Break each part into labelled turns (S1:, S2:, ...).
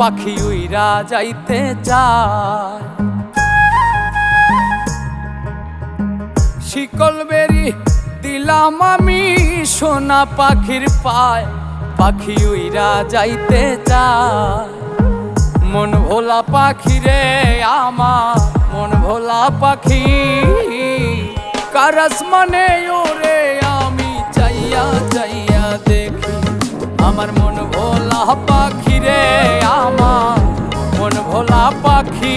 S1: পাখি উইরা যাইতে চায়। শিকল বেরি দিলাম আমি সোনা পাখির পায়, পাখি উইরা যাইতে চায়। মন ভোলা পাখি রে আমার, মন ভোলা পাখি। কারাস মানে ওরে আমি চাইয়া চাইয়া দেখি, আমার মন ভোলা পাখি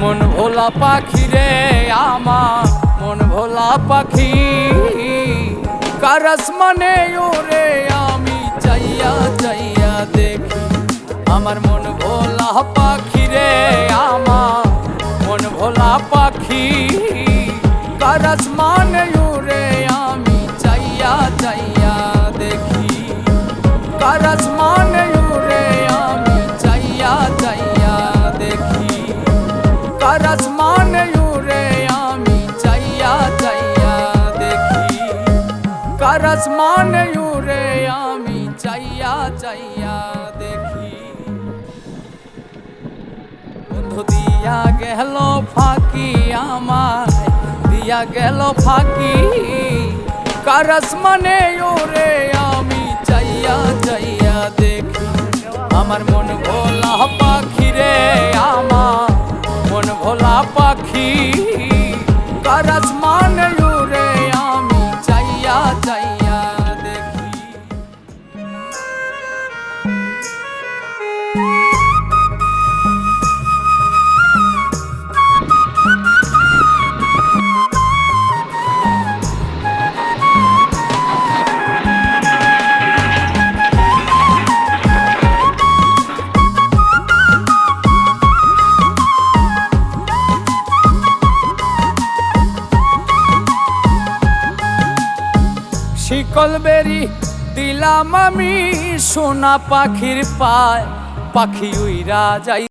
S1: মন ভোলা পাখি রে আমার, মন ভোলা পাখি। কারাস মানে ওরে আমি চাইয়া চাইয়া দেখি। আমার মন ভোলা পাখি রে আমার, মন ভোলা পাখি। কারাস মানে ওরে আমি চাইয়া চাইয়া দেখি। কারাস মানে কারাস মানে ওরে আমি চাইয়া চাইয়া দেখি। কারাস মানে ওরে আমি চাইয়া চাইয়া দেখি। বন্ধু, দিয়া গেল ফাঁকি আমায়, দিয়া গেল ফাঁকি। কারাস মানে ওরে আমি চাইয়া চাইয়া দেখি। আমার মন ভোলা পাখি রে আমার ভোলা পাখি কারাস মানলু আমি চাইয়া চাইয়া দেখি। বেরি দিলাম আমি সোনা পাখির পায় পাখি উইরা যাই